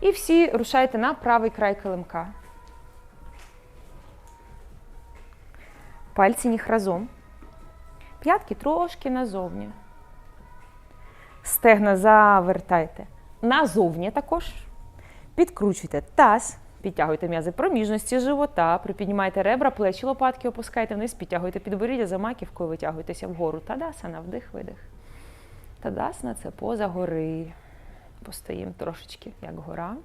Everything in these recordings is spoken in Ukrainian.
І всі рушайте на правий край килимка. Пальці ніг разом. П'ятки трошки назовні. Стегна завертайте назовні також. Підкручуйте таз, підтягуйте м'язи проміжності живота, припіднімайте ребра, плечі, лопатки, опускайте вниз, підтягуйте підборіддя за маківкою, витягуйтеся вгору. Тадасана, вдих, видих. Тадасана це поза гори. Постоїмо трошечки, як гора.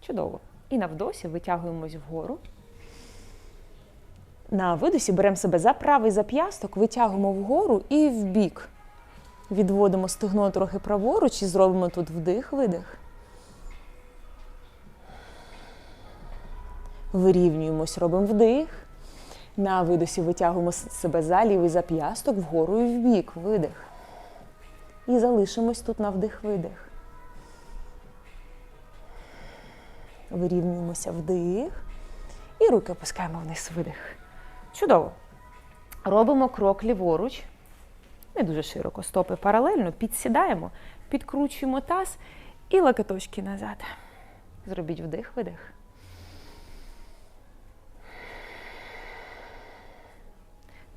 Чудово. І на вдосі витягуємось вгору. На видосі беремо себе за правий зап'ясток, витягуємо вгору і вбік. Відводимо стегно трохи праворуч і зробимо тут вдих-видих. Вирівнюємось, робимо вдих. На видосі витягуємо себе за лівий зап'ясток вгору і вбік. Видих. І залишимось тут на вдих-видих. Вирівнюємося вдих. І руки опускаємо вниз видих. Чудово. Робимо крок ліворуч. Не дуже широко. Стопи паралельно, підсідаємо, підкручуємо таз і локоточки назад. Зробіть вдих,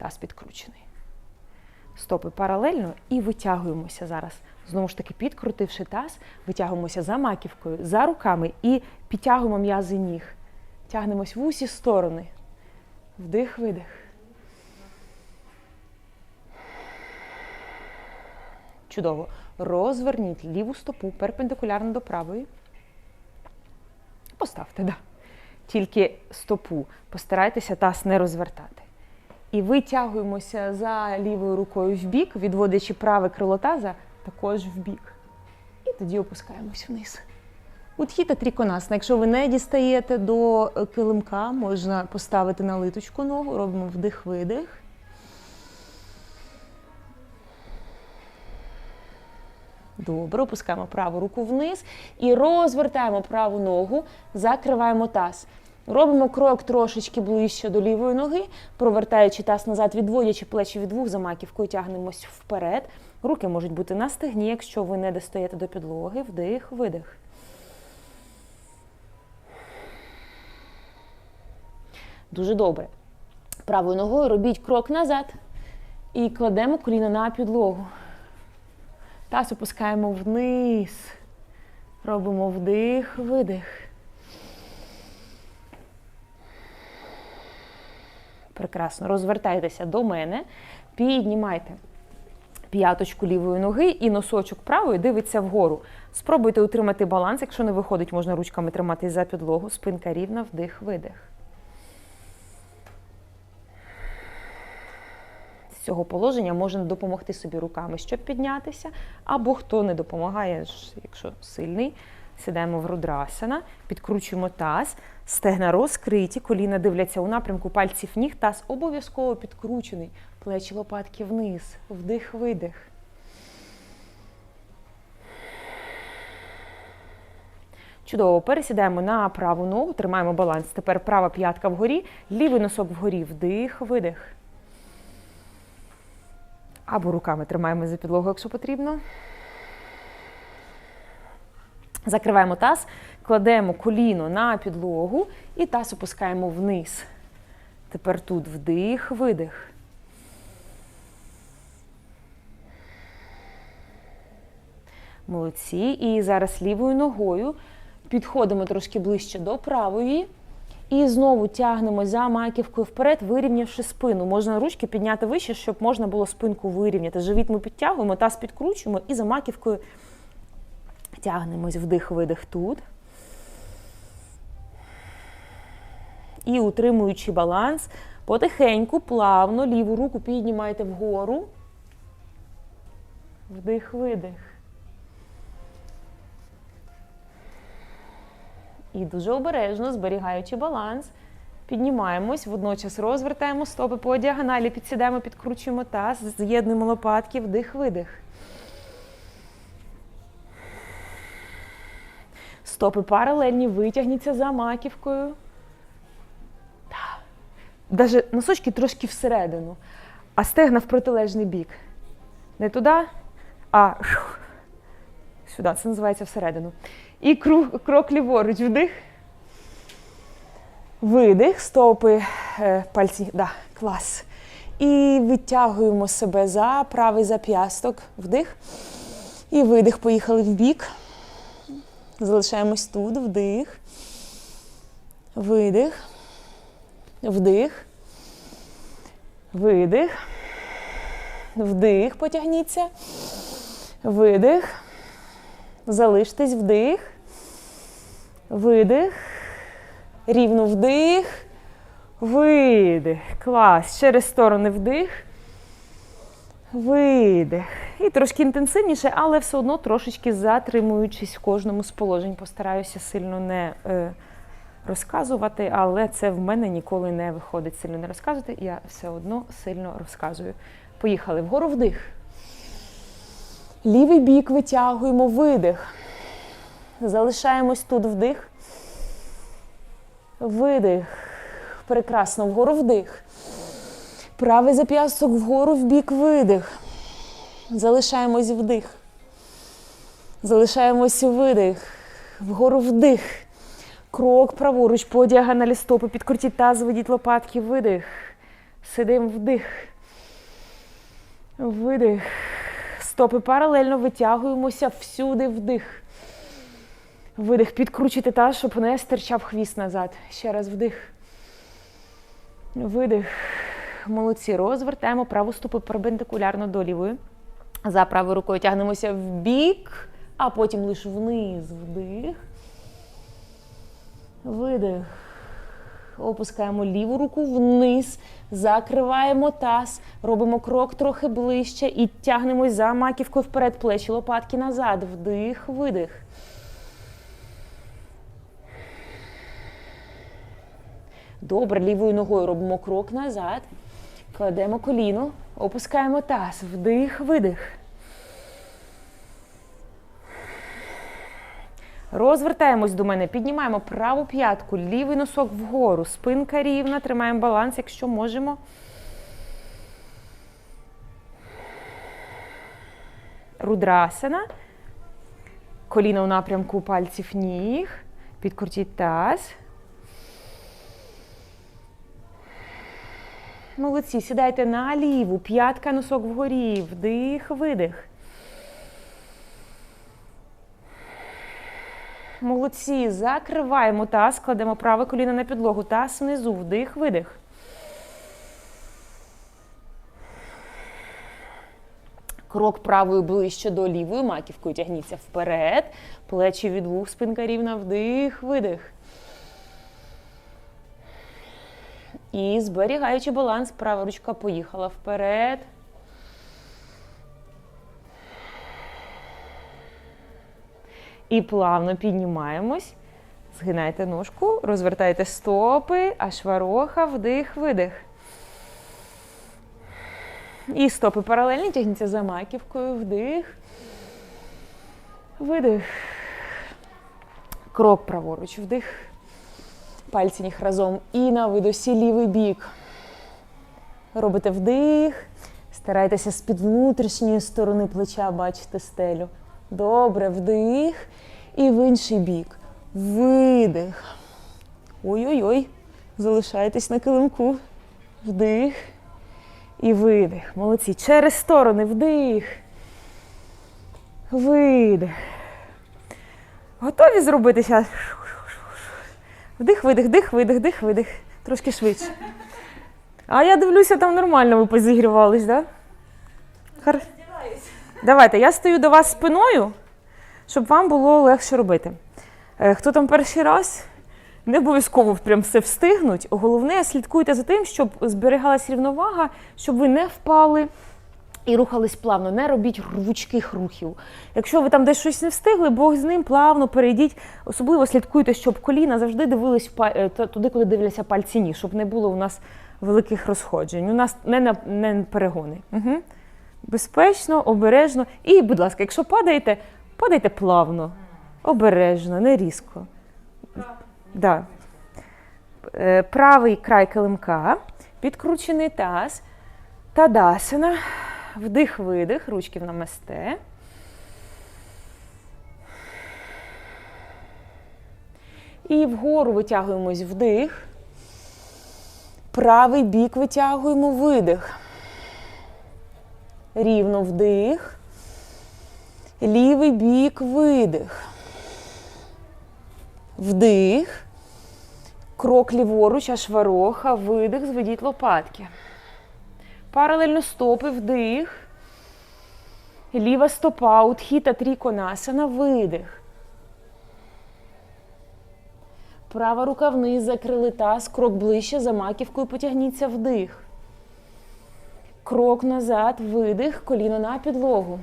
Таз підкручений. Стопи паралельно і витягуємося зараз. Знову ж таки, підкрутивши таз, витягуємося за маківкою, за руками і підтягуємо м'язи ніг. Тягнемось в усі сторони. Вдих, видих. Чудово. Розверніть ліву стопу перпендикулярно до правої. Поставте, да. Тільки стопу. Постарайтеся таз не розвертати. І витягуємося за лівою рукою в бік, відводячи праве крило таза також в бік. І тоді опускаємось вниз. Утхіта тріконасна. Якщо ви не дістаєте до е, килимка, можна поставити на литочку ногу, робимо вдих-видих. Добре, опускаємо праву руку вниз і розвертаємо праву ногу, закриваємо таз. Робимо крок трошечки ближче до лівої ноги, провертаючи таз назад, відводячи плечі від вух за маківкою, тягнемось вперед. Руки можуть бути на стегні, якщо ви не достаєте до підлоги. Вдих, видих. Дуже добре. Правою ногою робіть крок назад і кладемо коліно на підлогу. Таз опускаємо вниз. Робимо вдих, видих. Прекрасно. Розвертайтеся до мене. Піднімайте п'яточку лівої ноги і носочок правої дивиться вгору. Спробуйте утримати баланс. Якщо не виходить, можна ручками триматись за підлогу. Спинка рівна, вдих, видих. З цього положення можна допомогти собі руками, щоб піднятися, або хто не допомагає, якщо сильний, сідаємо в рудрасана, підкручуємо таз, стегна розкриті, коліна дивляться у напрямку пальців ніг, таз обов'язково підкручений, плечі лопатки вниз, вдих, видих. Чудово, пересідаємо на праву ногу, тримаємо баланс. Тепер права п'ятка вгорі, лівий носок вгорі, вдих, видих. Або руками тримаємо за підлогу, якщо потрібно. Закриваємо таз, кладемо коліно на підлогу і таз опускаємо вниз. Тепер тут вдих, видих. Молодці. І зараз лівою ногою підходимо трошки ближче до правої. І знову тягнемо за маківкою вперед, вирівнявши спину. Можна ручки підняти вище, щоб можна було спинку вирівняти. Живіт ми підтягуємо, таз підкручуємо і за маківкою тягнемось вдих-видих тут. І утримуючи баланс, потихеньку, плавно ліву руку піднімаєте вгору. Вдих-видих. І дуже обережно, зберігаючи баланс, піднімаємось, водночас розвертаємо стопи по діагоналі, підсідаємо, підкручуємо таз, з'єднуємо лопатки, вдих-видих. Стопи паралельні, витягніться за маківкою. Даже носочки трошки всередину, а стегна в протилежний бік. Не туди, а сюди. Це називається всередину. І кру- крок ліворуч. Вдих. Видих, стопи, е, пальці. Да, клас. І відтягуємо себе за правий зап'ясток. Вдих. І видих. Поїхали в бік. Залишаємось тут. Вдих. Видих. Вдих. Видих. Вдих. Потягніться. Видих. Залиштесь вдих. Видих. Рівно вдих. Видих. Клас. Через сторони вдих. Видих. І трошки інтенсивніше, але все одно трошечки затримуючись в кожному з положень. Постараюся сильно не е, розказувати, але це в мене ніколи не виходить сильно не розказувати. Я все одно сильно розказую. Поїхали вгору вдих. Лівий бік витягуємо видих. Залишаємось тут вдих. Видих. Прекрасно. Вгору вдих. Правий зап'ясток вгору в бік видих. Залишаємось вдих. Залишаємось видих. Вгору вдих. Крок праворуч по діагоналі стопи. Підкрутіть таз, ведіть лопатки. Видих. Сидимо вдих. Видих. Стопи паралельно витягуємося всюди вдих. Видих. Підкручуйте таз, щоб не стирчав хвіст назад. Ще раз вдих. Видих. Молодці. Розвертаємо праву стопу перпендикулярно до лівої. За правою рукою тягнемося в бік, а потім лише вниз. Вдих. Видих. Опускаємо ліву руку вниз, закриваємо таз, робимо крок трохи ближче і тягнемось за маківкою вперед, плечі, лопатки назад. Вдих, видих. Добре, лівою ногою робимо крок назад. Кладемо коліно, опускаємо таз. Вдих, видих. Розвертаємось до мене, піднімаємо праву п'ятку, лівий носок вгору, спинка рівна, тримаємо баланс, якщо можемо. Рудрасана. Коліно в напрямку пальців ніг. Підкрутіть таз. Молодці, сідайте на ліву, п'ятка, носок вгорі, вдих, видих. Молодці, закриваємо таз, кладемо праве коліно на підлогу, таз внизу, вдих, видих. Крок правою ближче до лівої, маківкою тягніться вперед, плечі від вух, спинка рівна, вдих, видих. І зберігаючи баланс, права ручка поїхала вперед. І плавно піднімаємось. Згинайте ножку, розвертайте стопи, аж вороха, вдих, видих. І стопи паралельні, тягніться за маківкою, вдих. Видих. Крок праворуч, вдих. Пальці ніг разом. І на видосі лівий бік. Робите вдих. Старайтеся з-під внутрішньої сторони плеча бачити стелю. Добре, вдих. І в інший бік. Видих. Ой-ой-ой. Залишайтесь на килимку. Вдих. І видих. Молодці. Через сторони. Вдих. Видих. Готові зробитися? Вдих, видих, дих, видих, дих, видих. Трошки швидше. А я дивлюся, там нормально ви позігрівались, так? Да? Хар... Давайте, я стою до вас спиною, щоб вам було легше робити. Е, Хто там перший раз? Не обов'язково прям все встигнуть. Головне, слідкуйте за тим, щоб зберігалась рівновага, щоб ви не впали і рухались плавно. Не робіть рвучких рухів. Якщо ви там десь щось не встигли, Бог з ним плавно перейдіть. Особливо слідкуйте, щоб коліна завжди дивились е, туди, куди дивляться пальці ніг, щоб не було у нас великих розходжень. У нас не, на, не перегони. Угу. Безпечно, обережно. І, будь ласка, якщо падаєте, падайте плавно, обережно, не різко. Да. Е, Правий край килимка, підкручений таз, тадасана. Вдих, видих, ручки в намасте. І вгору витягуємось вдих. Правий бік витягуємо видих. Рівно вдих. Лівий бік видих. Вдих. Крок ліворуч, аж вороха, видих, зведіть лопатки. Паралельно стопи, вдих. Ліва стопа, утхіта тріконасана, видих. Права рука вниз, закрили таз, крок ближче, за маківкою потягніться вдих. Крок назад, видих, коліно на підлогу.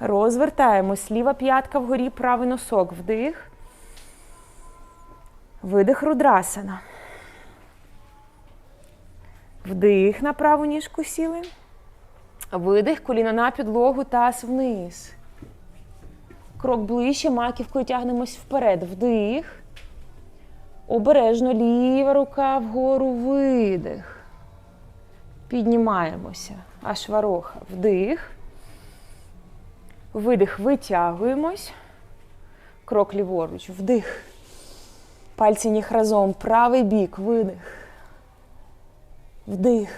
Розвертаємось. Ліва п'ятка вгорі, правий носок. Вдих. Видих рудрасана. Вдих на праву ніжку сіли. Видих, коліно на підлогу, таз вниз. Крок ближче, маківкою тягнемось вперед. Вдих. Обережно ліва рука вгору, видих. Піднімаємося. Аж вороха. Вдих. Видих, витягуємось. Крок ліворуч. Вдих. Пальці ніг разом. Правий бік. Видих. Вдих.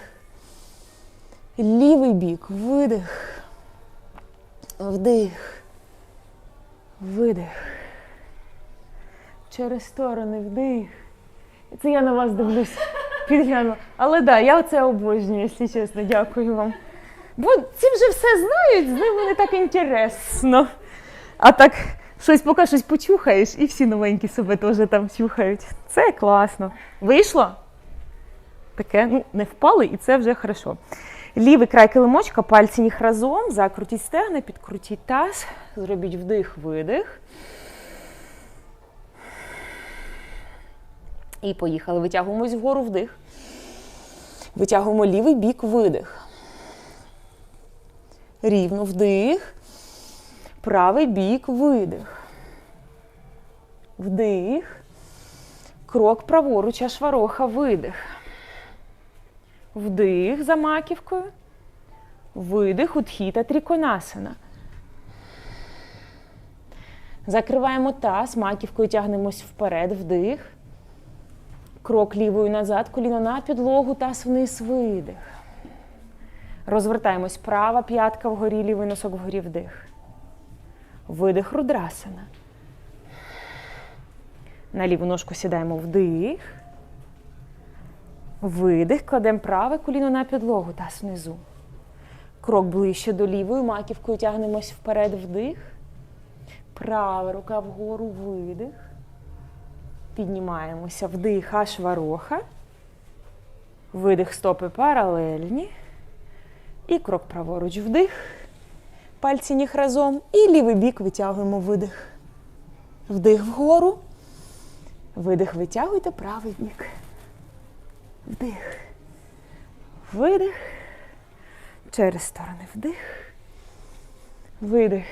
Лівий бік. Видих. Вдих. Видих. Через сторони вдих. Це я на вас дивлюсь, підглянула. Але да, я це обожнюю, якщо чесно, дякую вам. Бо ці вже все знають, з ними не так інтересно. А так, щось поки щось почухаєш, і всі новенькі себе теж там чухають. Це класно. Вийшло? Таке, ну, не впали, і це вже хорошо. Лівий край килимочка, пальці ніг разом, закрутіть стегна, підкрутіть таз, зробіть вдих, видих. І поїхали. Витягуємось вгору вдих. Витягуємо лівий бік, видих. Рівно вдих. Правий бік, видих. Вдих. Крок праворуч, аж вороха, видих. Вдих за маківкою. Видих, утхіта, тріконасана. Закриваємо таз, маківкою тягнемось вперед, вдих. Крок лівою назад, коліно на підлогу, таз вниз, видих. Розвертаємось права, п'ятка вгорі, лівий носок вгорі, вдих. Видих, рудрасана. На ліву ножку сідаємо вдих. Видих, кладемо праве коліно на підлогу, таз внизу. Крок ближче до лівої, маківкою тягнемось вперед, вдих. Права рука вгору, видих. Піднімаємося, вдих, аж вороха. Видих, стопи паралельні. І крок праворуч, вдих. Пальці ніг разом. І лівий бік витягуємо видих. Вдих вгору. Видих, витягуйте правий бік. Вдих. Видих. Через сторони вдих. Видих.